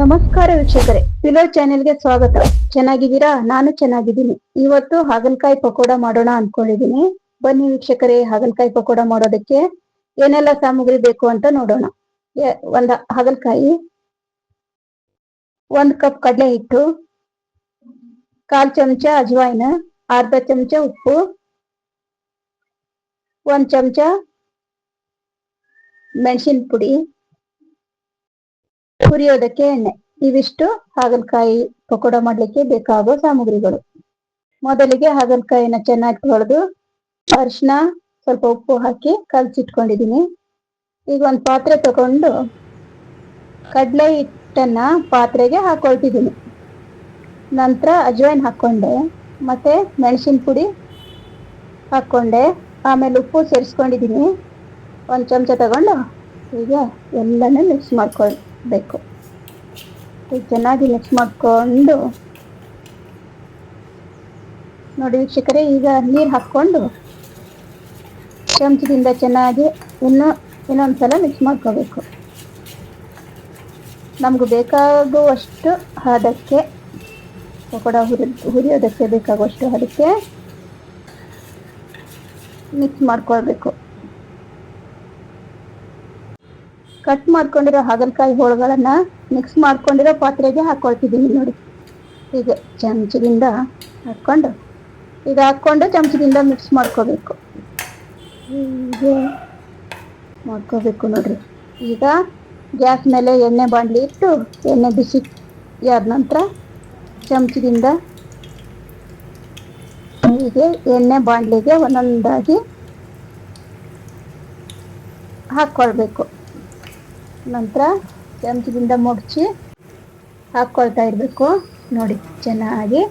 ನಮಸ್ಕಾರ ವೀಕ್ಷಕರೇ. ಪಿಲೋ ಚಾನೆಲ್ಗೆ ಸ್ವಾಗತ. ಚೆನ್ನಾಗಿದ್ದೀರಾ? ನಾನು ಚೆನ್ನಾಗಿದ್ದೀನಿ. ಇವತ್ತು ಹಾಗಲಕಾಯಿ ಪಕೋಡ ಮಾಡೋಣ ಅನ್ಕೊಂಡಿದೀನಿ ಬನ್ನಿ ವೀಕ್ಷಕರೇ, ಹಾಗಲಕಾಯಿ ಪಕೋಡ ಮಾಡೋದಕ್ಕೆ ಏನೆಲ್ಲ ಸಾಮಗ್ರಿ ಬೇಕು ಅಂತ ನೋಡೋಣ. ಒಂದ ಹಾಗಲಕಾಯಿ, ಒಂದ್ ಕಪ್ ಕಡಲೆ ಹಿಟ್ಟು ಕಾಲ್ ಚಮಚ ಅಜ್ವಾಯಿನ, ಅರ್ಧ ಚಮಚ ಉಪ್ಪು, ಒಂದ್ ಚಮಚ ಮೆಣಸಿನ ಪುಡಿ ಹುರಿಯೋದಕ್ಕೆ ಎಣ್ಣೆ. ಇವಿಷ್ಟು ಹಾಗಲಕಾಯಿ ಪಕೋಡ ಮಾಡ್ಲಿಕ್ಕೆ ಬೇಕಾಗೋ ಸಾಮಗ್ರಿಗಳು. ಮೊದಲಿಗೆ ಹಾಗಲಕಾಯಿನ ಚೆನ್ನಾಗಿ ತೊಳೆದು ಅರಿಶಿನ ಸ್ವಲ್ಪ ಉಪ್ಪು ಹಾಕಿ ಕಲಸಿಟ್ಕೊಂಡಿದ್ದೀನಿ. ಈಗ ಒಂದ್ ಪಾತ್ರೆ ತಗೊಂಡು ಕಡಲೆ ಹಿಟ್ಟನ್ನ ಪಾತ್ರೆಗೆ ಹಾಕೊಳ್ತಿದ್ದೀನಿ. ನಂತರ ಅಜ್ವೈನ್ ಹಾಕೊಂಡೆ ಮತ್ತೆ ಮೆಣಸಿನ ಪುಡಿ ಹಾಕೊಂಡೆ ಆಮೇಲೆ ಉಪ್ಪು ಸೇರಿಸ್ಕೊಂಡಿದೀನಿ ಒಂದ್ ಚಮಚ ತಗೊಂಡು ಈಗ ಎಲ್ಲನೂ ಮಿಕ್ಸ್ ಮಾಡ್ಕೊಳ್ಬೇಕು ಈಗ ಚೆನ್ನಾಗಿ ಮಿಕ್ಸ್ ಮಾಡ್ಕೊಂಡು ನೋಡಿ ವೀಕ್ಷಕರೇ, ಈಗ ನೀರು ಹಾಕ್ಕೊಂಡು ಚಮಚದಿಂದ ಚೆನ್ನಾಗಿ ಇನ್ನು ಇನ್ನೊಂದ್ಸಲ ಮಿಕ್ಸ್ ಮಾಡ್ಕೋಬೇಕು. ನಮ್ಗೆ ಬೇಕಾಗುವಷ್ಟು ಹದಕ್ಕೆ, ಪಕೋಡ ಹುರಿ, ಹುರಿಯೋದಕ್ಕೆ ಬೇಕಾಗುವಷ್ಟು ಹದಕ್ಕೆ ಮಿಕ್ಸ್ ಮಾಡ್ಕೊಳ್ಬೇಕು. ಕಟ್ ಮಾಡ್ಕೊಂಡಿರೋ ಹಾಗಲಕಾಯಿ ಹೋಳುಗಳನ್ನ ಮಿಕ್ಸ್ ಮಾಡ್ಕೊಂಡಿರೋ ಪಾತ್ರೆಗೆ ಹಾಕೊಳ್ತಿದ್ದೀನಿ ನೋಡಿ. ಹೀಗೆ ಚಮಚದಿಂದ ಹಾಕ್ಕೊಂಡು ಈಗ ಹಾಕ್ಕೊಂಡು ಚಮಚದಿಂದ ಮಿಕ್ಸ್ ಮಾಡ್ಕೋಬೇಕು. ಹೀಗೆ ಮಾಡ್ಕೋಬೇಕು ನೋಡ್ರಿ. ಈಗ ಗ್ಯಾಸ್ ಮೇಲೆ ಎಣ್ಣೆ ಬಾಣಲಿ ಇಟ್ಟು ಎಣ್ಣೆ ಬಿಸಿ ಯಾದ ನಂತರ ಚಮಚದಿಂದ ಹೀಗೆ ಎಣ್ಣೆ ಬಾಣಲಿಗೆ ಒಂದೊಂದಾಗಿ ಹಾಕ್ಕೊಳ್ಬೇಕು ನಂತರ ಚಮಚದಿಂದ ಮುಡ್ಚಿ ಹಾಕ್ಕೊಳ್ತಾ ಇರಬೇಕು. ನೋಡಿ, ಚೆನ್ನಾಗಿ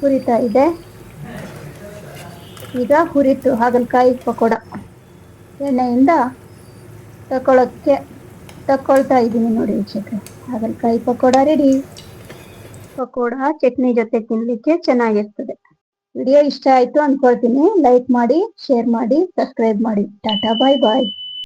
ಹುರಿತಾ ಇದೆ. ಈಗ ಹುರಿತು, ಹಾಗಲಕಾಯಿ ಪಕೋಡ. ಎಣ್ಣೆಯಿಂದ ತಗೊಳ್ಳೋಕ್ಕೆ ತಗೊಳ್ತಾ ಇದ್ದೀನಿ ನೋಡಿ ವೀಕ್ಷಕರೇ. ಹಾಗಲಕಾಯಿ ಪಕೋಡ ರೆಡಿ ಪಕೋಡ, ಚಟ್ನಿ ಜೊತೆ ತಿನ್ನಲಿಕ್ಕೆ ಚೆನ್ನಾಗಿರ್ತದೆ. ವಿಡಿಯೋ ಇಷ್ಟ ಆಯ್ತು ಅನ್ಕೊಳ್ತೀನಿ. ಲೈಕ್ ಮಾಡಿ ಶೇರ್ ಮಾಡಿ ಸಬ್ಸ್ಕ್ರೈಬ್ ಮಾಡಿ. ಟಾಟಾ ಬಾಯ್ ಬಾಯ್